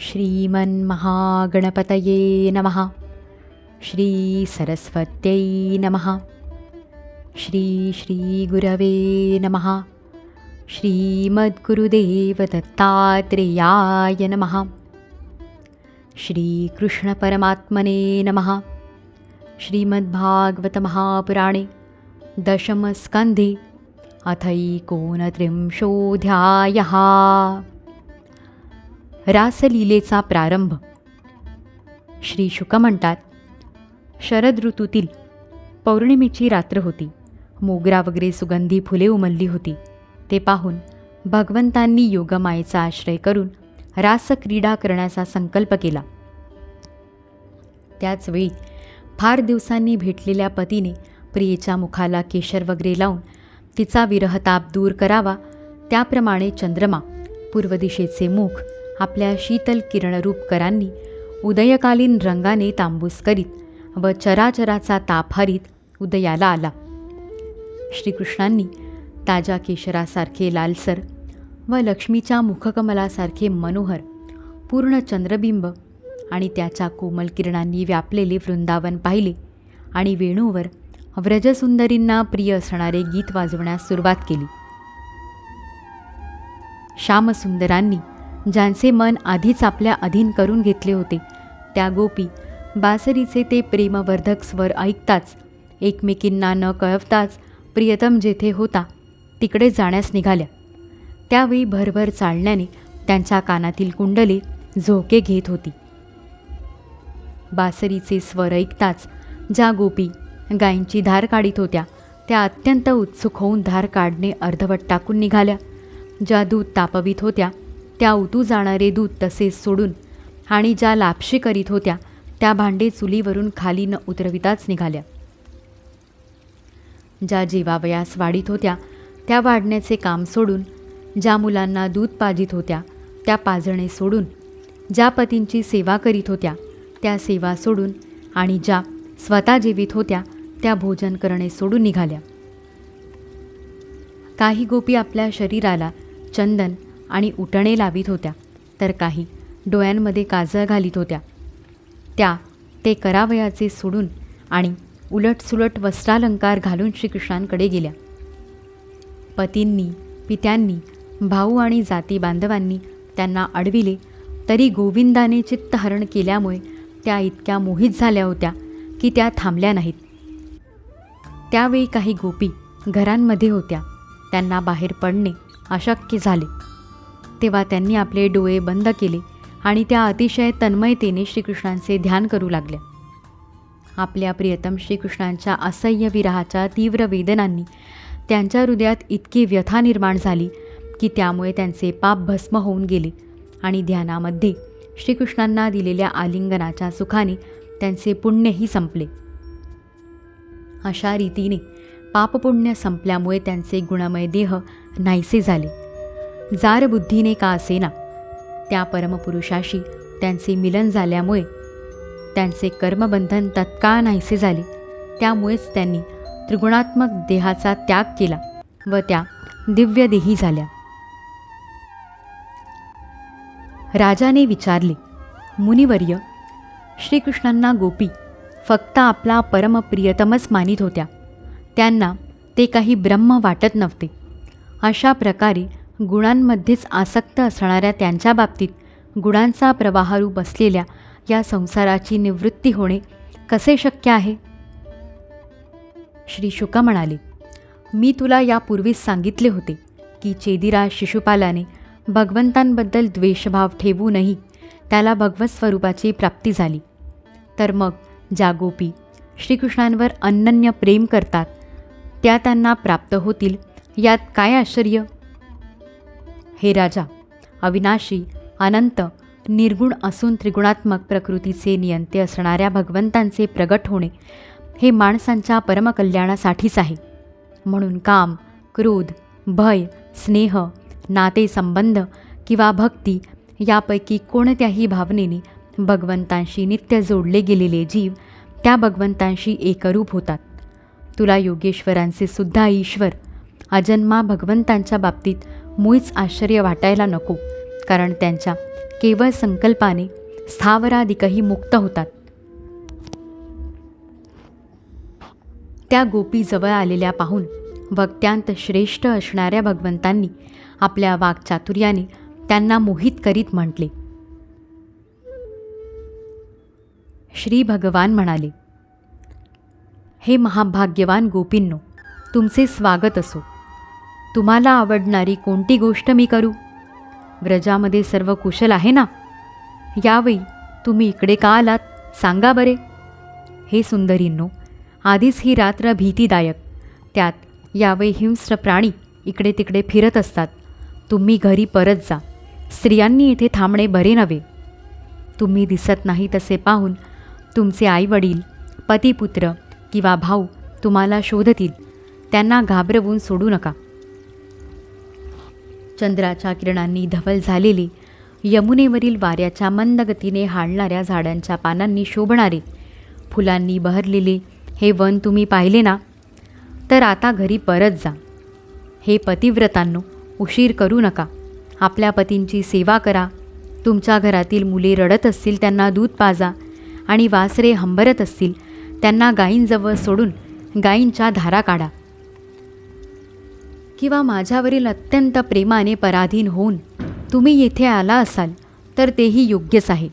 श्रीमन्महागणपतये नमः। श्रीसरस्वत्यै नमः। श्री श्रीगुरवे नमः। श्रीमद्गुरुदेवदत्तात्रेयाय नमः। श्रीकृष्णपरमात्मने नमः। श्रीमद्भागवतमहापुराणे दशमस्कन्धे अथैकोनत्रिंशोऽध्यायः रासलीलेचा प्रारंभ. श्री शुक म्हणतात शरद ऋतूतील पौर्णिमेची रात्र होती. मोगरा वगैरे सुगंधी फुले उमलली होती. ते पाहून भगवंतांनी योगमायेचा आश्रय करून रासक्रीडा करण्याचा संकल्प केला. त्याचवेळी फार दिवसांनी भेटलेल्या पतीने प्रियेच्या मुखाला केशर वगैरे लावून तिचा विरहताप दूर करावा त्याप्रमाणे चंद्रमा पूर्व दिशेचे मुख आपल्या शीतल किरणरूप करांनी उदयकालीन रंगाने तांबूस करीत व चराचराचा ताप हरीत उदयाला आला. श्रीकृष्णांनी ताज्या केशरासारखे लालसर व लक्ष्मीच्या मुखकमलासारखे मनोहर पूर्ण चंद्रबिंब आणि त्याच्या कोमल किरणांनी व्यापलेले वृंदावन पाहिले आणि वेणूवर व्रजसुंदरींना प्रिय असणारे गीत वाजवण्यास सुरुवात केली. श्यामसुंदरांनी ज्यांचे मन आधीच आपल्या अधीन करून घेतले होते. त्या गोपी बासरीचे ते प्रेमवर्धक स्वर ऐकताच एकमेकींना न कळवताच प्रियतम जेथे होता तिकडे जाण्यास निघाल्या. त्यावेळी भरभर चालण्याने त्यांच्या कानातील कुंडले झोके घेत होती. बासरीचे स्वर ऐकताच ज्या गोपी गायींची धार काढीत होत्या त्या अत्यंत उत्सुक होऊन धार काढणे अर्धवट टाकून निघाल्या. ज्या दूध तापवीत होत्या त्या उतू जाणारे दूध तसेच सोडून आणि ज्या लापशी करीत होत्या त्या भांडे चुलीवरून खाली न उतरविताच निघाल्या. ज्या जीवावयास वाढीत होत्या त्या वाढण्याचे काम सोडून ज्या मुलांना दूध पाजित होत्या त्या पाजणे सोडून ज्या पतींची सेवा करीत होत्या त्या सेवा सोडून आणि ज्या स्वतः जीवित होत्या त्या भोजन करणे सोडून निघाल्या. काही गोपी आपल्या शरीराला चंदन आणि उटणे लावित होत्या. तर काही डोळ्यांमध्ये काजळ घालीत होत्या. त्या ते करावयाचे सोडून आणि उलटसुलट वस्त्रालंकार घालून श्रीकृष्णांकडे गेल्या. पतींनी पित्यांनी भाऊ आणि जाती बांधवांनी त्यांना अडविले तरी गोविंदाने चित्तहरण केल्यामुळे त्या इतक्या मोहित झाल्या होत्या की त्या थांबल्या नाहीत. त्यावेळी काही गोपी घरांमध्ये होत्या. त्यांना बाहेर पडणे अशक्य झाले. तेव्हा त्यांनी आपले डोळे बंद केले आणि त्या अतिशय तन्मयतेने श्रीकृष्णांचे ध्यान करू लागल्या. आपल्या प्रियतम श्रीकृष्णांच्या असह्य विरहाच्या तीव्र वेदनांनी त्यांच्या हृदयात इतकी व्यथा निर्माण झाली की त्यामुळे त्यांचे पाप भस्म होऊन गेले आणि ध्यानामध्ये श्रीकृष्णांना दिलेल्या आलिंगनाच्या सुखाने त्यांचे पुण्यही संपले. अशा रीतीने पापपुण्य संपल्यामुळे त्यांचे गुणमय देह नाहीसे झाले. जार बुद्धीने का असेना? त्या परमपुरुषाशी त्यांचे मिलन झाल्यामुळे त्यांचे कर्मबंधन तत्काळ नाहीसे झाले. त्यामुळेच त्यांनी त्रिगुणात्मक देहाचा त्याग केला व त्या दिव्यदेही झाल्या. राजाने विचारले मुनिवर्य श्रीकृष्णांना गोपी फक्त आपला परमप्रियतमच मानित होत्या. त्यांना ते काही ब्रह्म वाटत नव्हते. अशा प्रकारे गुणांमध्येच आसक्त असणाऱ्या त्यांच्या बाबतीत गुणांचा प्रवाहरूप असलेल्या या संसाराची निवृत्ती होणे कसे शक्य आहे? श्री शुक म्हणाले मी तुला यापूर्वीच सांगितले होते की चेदिरा शिशुपालाने भगवंतांबद्दल द्वेषभाव ठेवूनही त्याला भगवत स्वरूपाची प्राप्ती झाली. तर मग ज्या गोपी श्रीकृष्णांवर अनन्य प्रेम करतात त्या त्यांना प्राप्त होतील यात काय आश्चर्य? हे राजा अविनाशी अनंत निर्गुण असून त्रिगुणात्मक प्रकृतीचे नियंते असणाऱ्या भगवंतांचे प्रगट होणे हे माणसांच्या परमकल्याणासाठीच आहे. म्हणून काम क्रोध भय स्नेह नातेसंबंध किंवा भक्ती यापैकी कोणत्याही भावनेने भगवंतांशी नित्य जोडले गेलेले जीव त्या भगवंतांशी एकरूप होतात. तुला योगेश्वरांचे सुद्धा ईश्वर अजन्मा भगवंतांच्या बाबतीत मुळीच आश्चर्य वाटायला नको कारण त्यांच्या केवळ संकल्पाने स्थावराधिकही मुक्त होतात. त्या गोपीजवळ आलेल्या पाहून वक्त्यांत श्रेष्ठ असणाऱ्या भगवंतांनी आपल्या वाक्चातुर्याने त्यांना मोहित करीत म्हटले. श्री भगवान म्हणाले हे महाभाग्यवान गोपींनो तुमचे स्वागत असो. तुम्हाला आवडणारी कोणती गोष्ट मी करू? व्रजामध्ये सर्व कुशल आहे ना? यावेळी तुम्ही इकडे का आलात? सांगा बरे. हे सुंदरींनो आधीच ही रात्र भीतीदायक. त्यात यावेळी हिंस्र प्राणी इकडे तिकडे फिरत असतात. तुम्ही घरी परत जा. स्त्रियांनी इथे थांबणे बरे नव्हे. तुम्ही दिसत नाही तसे पाहून तुमचे आईवडील पतीपुत्र किंवा भाऊ तुम्हाला शोधतील. त्यांना घाबरवून सोडू नका. चंद्राच्या किरणांनी धवल झालेली. यमुनेवरील वाऱ्याच्या मंद गतीने हालणाऱ्या झाडांच्या पानांनी शोभणारे. फुलांनी बहरलेले. हे वन तुम्ही पाहिले ना? तर आता घरी परत जा. हे पतिव्रतांनो उशीर करू नका. आपल्या पतींची सेवा करा. तुमच्या घरातील मुले रडत असतील त्यांना दूध पाजा आणि वासरे हंबरत असतील त्यांना गायींजवळ सोडून गायींच्या धारा काढा. किंवा माझ्यावरील अत्यंत प्रेमाने पराधीन होऊन तुम्ही येथे आला असाल तर तेही योग्यच आहे.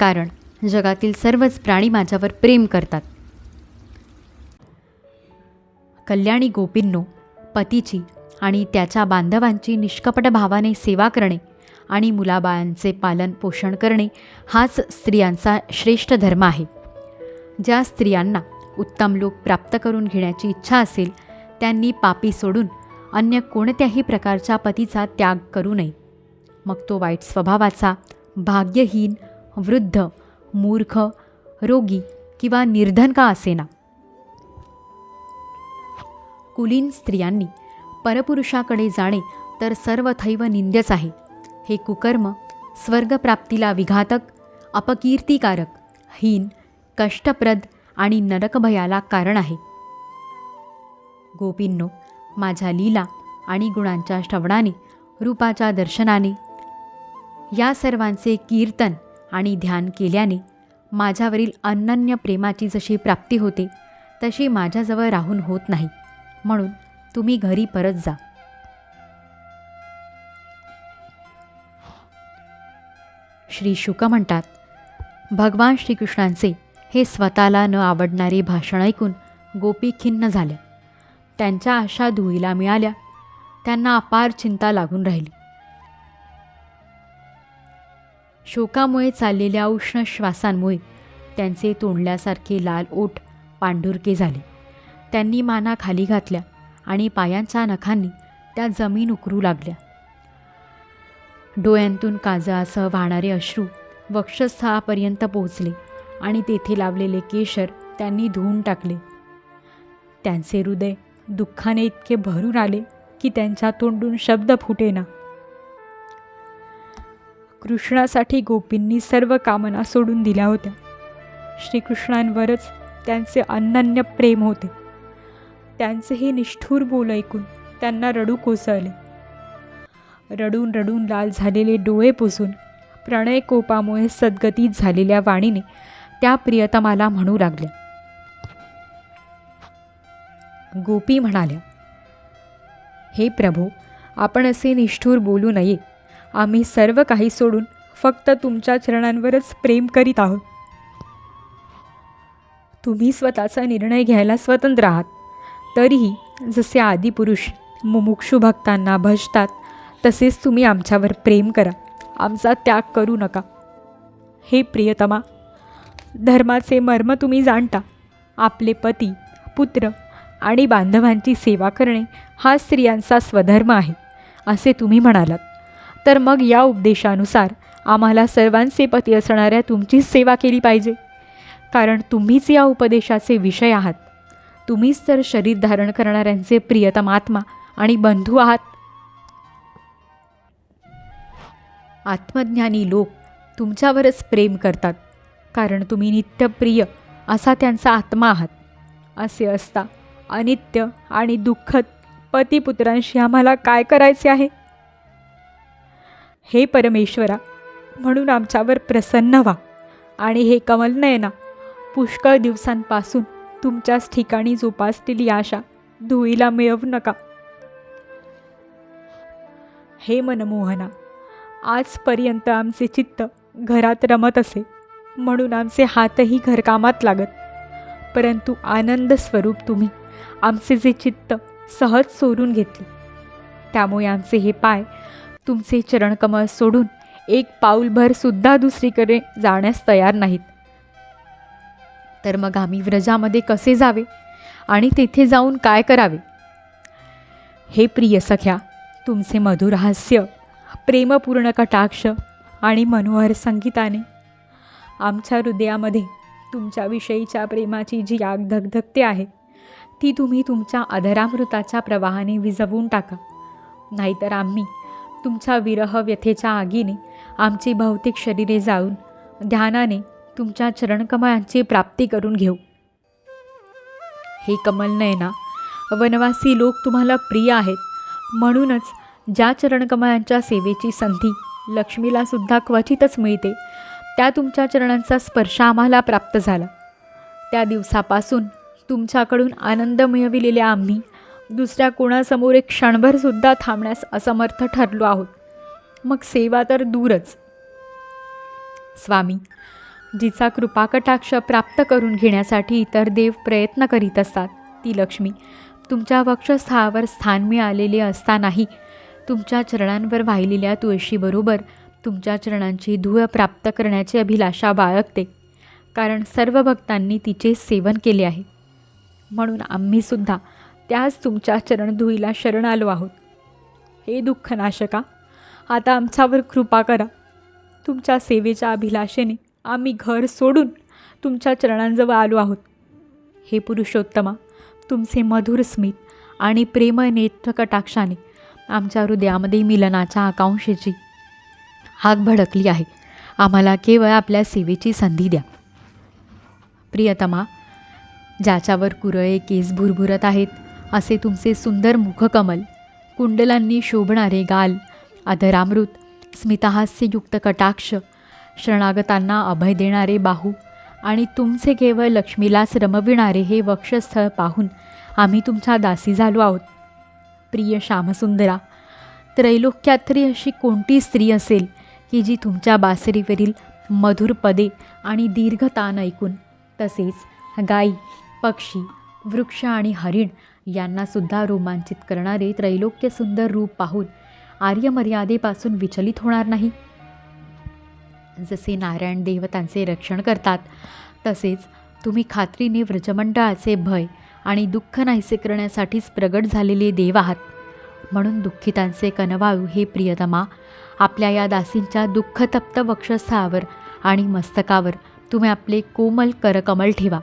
कारण जगातील सर्वच प्राणी माझ्यावर प्रेम करतात. कल्याणी गोपींनो पतीची आणि त्याच्या बांधवांची निष्कपट भावाने सेवा करणे आणि मुलाबाळांचे पालन पोषण करणे हाच स्त्रियांचा श्रेष्ठ धर्म आहे. ज्या स्त्रियांना उत्तम लोक प्राप्त करून घेण्याची इच्छा असेल त्यांनी पापी सोडून अन्य कोणत्याही प्रकारच्या पतीचा त्याग करू नये. मग तो वाईट स्वभावाचा भाग्यहीन वृद्ध मूर्ख रोगी किंवा निर्धन का असेना? कुलीन स्त्रियांनी परपुरुषाकडे जाणे तर सर्वथैव निंद्यच आहे. हे कुकर्म स्वर्गप्राप्तीला विघातक अपकीर्तिकारक हीन कष्टप्रद आणि नरकभयाला कारण आहे. गोपींनो माझ्या लीला आणि गुणांच्या श्रवणाने रूपाच्या दर्शनाने या सर्वांचे कीर्तन आणि ध्यान केल्याने माझ्यावरील अनन्य प्रेमाची जशी प्राप्ती होते तशी माझ्याजवळ राहून होत नाही. म्हणून तुम्ही घरी परत जा. श्री शुक म्हणतात भगवान श्रीकृष्णांचे हे स्वतःला न आवडणारे भाषण ऐकून गोपी खिन्न झाल्या त्यांच्या आशा धुळीला मिळाल्या. त्यांना अपार चिंता लागून राहिली. शोकामुळे चाललेल्या उष्ण श्वासांमुळे त्यांचे तोंडल्यासारखे लाल ओठ पांढुरके झाले. त्यांनी माना खाली घातल्या आणि पायांच्या नखांनी त्या जमीन उकरू लागल्या. डोळ्यांतून काजळासह वाहणारे अश्रू वक्षस्थळापर्यंत पोहोचले आणि तेथे लावलेले केशर त्यांनी धुवून टाकले. त्यांचे हृदय दुःखाने इतके भरून आले की त्यांच्या तोंडून शब्द फुटेना. कृष्णासाठी गोपींनी सर्व कामना सोडून दिल्या होत्या. श्रीकृष्णांवरच त्यांचे अनन्य प्रेम होते. त्यांचे हे निष्ठूर बोल ऐकून त्यांना रडू कोसळले. रडून रडून लाल झालेले डोळे पुसून प्रणय कोपामुळे सद्गतीत झालेल्या वाणीने त्या प्रियतमाला म्हणू लागल्या गोपी म्हणाल्या हे प्रभू आपण असे निष्ठूर बोलू नये. आम्ही सर्व काही सोडून फक्त तुमच्या चरणांवरच प्रेम करीत आहोत. तुम्ही स्वतःचा निर्णय घ्यायला स्वतंत्र आहात. तरीही जसे आदिपुरुष मुमुक्षू भक्तांना भजतात तसेच तुम्ही आमच्यावर प्रेम करा. आमचा त्याग करू नका. हे प्रियतमा धर्माचे मर्म तुम्ही जाणता. आपले पती पुत्र आणि बांधवांची सेवा करणे हा स्त्रियांचा स्वधर्म आहे असे तुम्ही म्हणालात. तर मग या उपदेशानुसार आम्हाला सर्वांचे पती असणाऱ्या तुमचीच सेवा केली पाहिजे. कारण तुम्हीच या उपदेशाचे विषय आहात. तुम्हीच तर शरीर धारण करणाऱ्यांचे प्रियतम आत्मा आणि बंधू आहात. आत्मज्ञानी लोक तुमच्यावरच प्रेम करतात कारण तुम्ही नित्यप्रिय असा त्यांचा आत्मा आहात असे असता अनित्य आणि दुःखद पतीपुत्रांशी आम्हाला काय करायचे आहे? हे परमेश्वरा म्हणून आमच्यावर प्रसन्न व्हा. आणि हे कमलनयना पुष्कळ दिवसांपासून तुमच्याच ठिकाणी जोपासलेली आशा धुळीला मिळवू नका. हे मनमोहना आजपर्यंत आमचे चित्त घरात रमत असे म्हणून आमचे हातही घरकामात लागत परंतु आनंद स्वरूप तुम्ही आमचे जे चित्त सहज सोडून घेतले. त्यामुळे आमचे हे पाय तुमचे चरणकमळ सोडून एक पाऊलभर सुद्धा दुसरीकडे जाण्यास तयार नाहीत. तर मग आम्ही व्रजामध्ये कसे जावे आणि तेथे जाऊन काय करावे? हे प्रिय सख्या तुमचे मधुर हास्य प्रेमपूर्ण कटाक्ष आणि मनोहर संगीताने आमच्या हृदयामध्ये तुमच्याविषयीच्या प्रेमाची जी आग धगधगते आहे ती तुम्ही तुमच्या अधरामृताच्या प्रवाहाने विझवून टाका. नाहीतर आम्ही तुमच्या विरह व्यथेच्या आगीने आमची भौतिक शरीरे जाळून ध्यानाने तुमच्या चरणकमळांची प्राप्ती करून घेऊ. हे कमल नयना वनवासी लोक तुम्हाला प्रिय आहेत. म्हणूनच ज्या चरणकमळांच्या सेवेची संधी लक्ष्मीला सुद्धा क्वचितच मिळते त्या तुमच्या चरणांचा स्पर्श आम्हाला प्राप्त झाला. त्या दिवसापासून तुमच्याकडून आनंद मिळविलेल्या आम्ही दुसऱ्या कोणासमोर एक क्षणभरसुद्धा थांबण्यास असमर्थ ठरलो आहोत. मग सेवा तर दूरच. स्वामी जिचा कृपाकटाक्ष प्राप्त करून घेण्यासाठी इतर देव प्रयत्न करीत असतात ती लक्ष्मी तुमच्या वक्षस्थळावर स्थान मिळालेले असतानाही तुमच्या चरणांवर वाहिलेल्या तुळशीबरोबर तुमच्या चरणांची धूळ प्राप्त करण्याची अभिलाषा बाळगते कारण सर्व भक्तांनी तिचे सेवन केले आहे. म्हणून आम्हीसुद्धा त्याच तुमच्या चरणधुईला शरण आलो आहोत. हे दुःख नाशका आता आमच्यावर कृपा करा. तुमच्या सेवेच्या अभिलाषेने आम्ही घर सोडून तुमच्या चरणांजवळ आलो आहोत. हे पुरुषोत्तमा तुमचे मधुर स्मित आणि प्रेम नेत्र कटाक्षाने आमच्या हृदयामध्ये मिलनाच्या आकांक्षेची हाक भडकली आहे. आम्हाला केवळ आपल्या सेवेची संधी द्या. प्रियतमा ज्याच्यावर कुरळे केस भुरभुरत आहेत असे तुमचे सुंदर मुखकमल कुंडलांनी शोभणारे गाल अधरामृत स्मितहास्ययुक्त कटाक्ष शरणागतांना अभय देणारे बाहू आणि तुमचे केवळ लक्ष्मीलाच रमविणारे हे वक्षस्थळ पाहून आम्ही तुमच्या दासी झालो आहोत. प्रिय श्यामसुंदरा त्रैलोक्यात्री अशी कोणती स्त्री असेल की जी तुमच्या बासरीवरील मधुर पदे आणि दीर्घ तान ऐकून तसेच गाई पक्षी वृक्ष आणि हरिण यांनासुद्धा रोमांचित करणारे त्रैलोक्य सुंदर रूप पाहून आर्यमर्यादेपासून विचलित होणार नाही. जसे नारायण देवतांचे रक्षण करतात तसेच तुम्ही खात्रीने व्रजमंडळाचे भय आणि दुःख नाहीसे करण्यासाठीच प्रगट झालेले देव आहात. म्हणून दुःखितांचे कनवाळू हे प्रियतमा आपल्या या दासींच्या दुःखतप्त वक्षस्थावर आणि मस्तकावर तुम्ही आपले कोमल करकमल ठेवा.